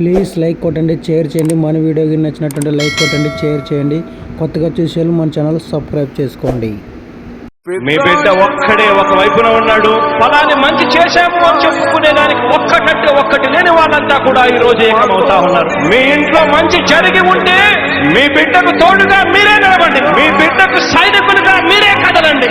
Please like కొట్టండి share చేయండి. మన వీడియోకి నచ్చినట్టుంటే లైక్ కొట్టండి షేర్ చేయండి. కొత్తగా చూసేవాళ్ళు మన ఛానల్ సబ్స్క్రైబ్ చేసుకోండి. మీ బిడ్డ ఒక్కడే ఒక వైపున ఉన్నాడు. ఫలాన్ని మంచి చేశాము అని చెప్పుకునే దానికి ఒక్కటంటే ఒక్కటి లేని వాళ్ళంతా కూడా ఈ రోజు ఏకమవుతా ఉన్నారు. మీ ఇంట్లో మంచి జరిగి ఉంటే మీ బిడ్డకు తోడుగా మీరే నిలబండి మీ బిడ్డకు సైనికులుగా మీరే కదలండి.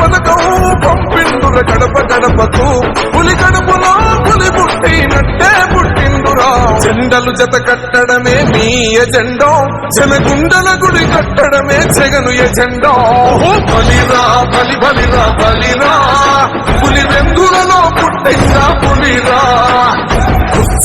పథకం పంపిండుర గడప గడపకు. పులి గడపలో పులి పుట్టినట్టే పుట్టిండురా జెండలు జత కట్టడమే మీ ఎజెండో. జనగుండల గుడి కట్టడమే జగను ఎజెండో. బలిరా బలి బలిరా బలిరా. పులి వెందులలో పుట్టిందా పులిరా.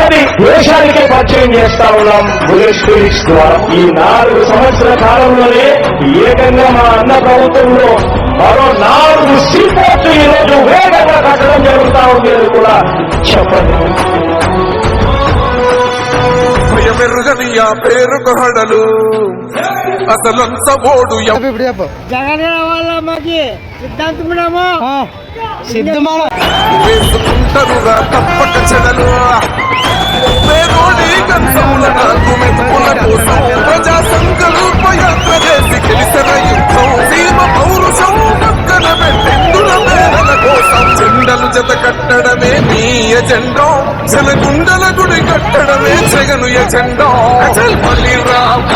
అన్నది దేశానికే పరిచయం చేస్తా ఉన్నాం బుల్లెట్ క్లినిక్స్ ద్వారా. ఈ నాలుగు సంవత్సరాల కాలంలోనే ఏకంగా మా అన్న ప్రభుత్వంలో మరో నాలుగు సీపోర్ట్లు ఈరోజు వేగంగా కట్టడం జరుగుతా ఉంది అని కూడా చెప్పండి. భయమెరుగని ఆ పేరుకు హడలు. చెప్పు జగన్ వాళ్ళ మాకి సిద్ధాంతమున్నాము సిద్ధమాల వేసుకుంటారురా తప్పక చెడలు. పేదోడి కంచముల నాకు మెతుకుల కోసం ప్రజా సంకల్ప యాత్ర చేసి గెలిసిన యుద్ధం. సీమ పౌరుషం పక్కన పెట్టిందుల పేదల కోసం. జెండలు జత కట్టడమే మీ ఎజెండో. జనగుండల గుడి కట్టడమే జగను ఎజెండో.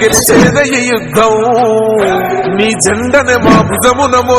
నువ్వే యుద్ధం. నీ జెండనే మా భుజమున మో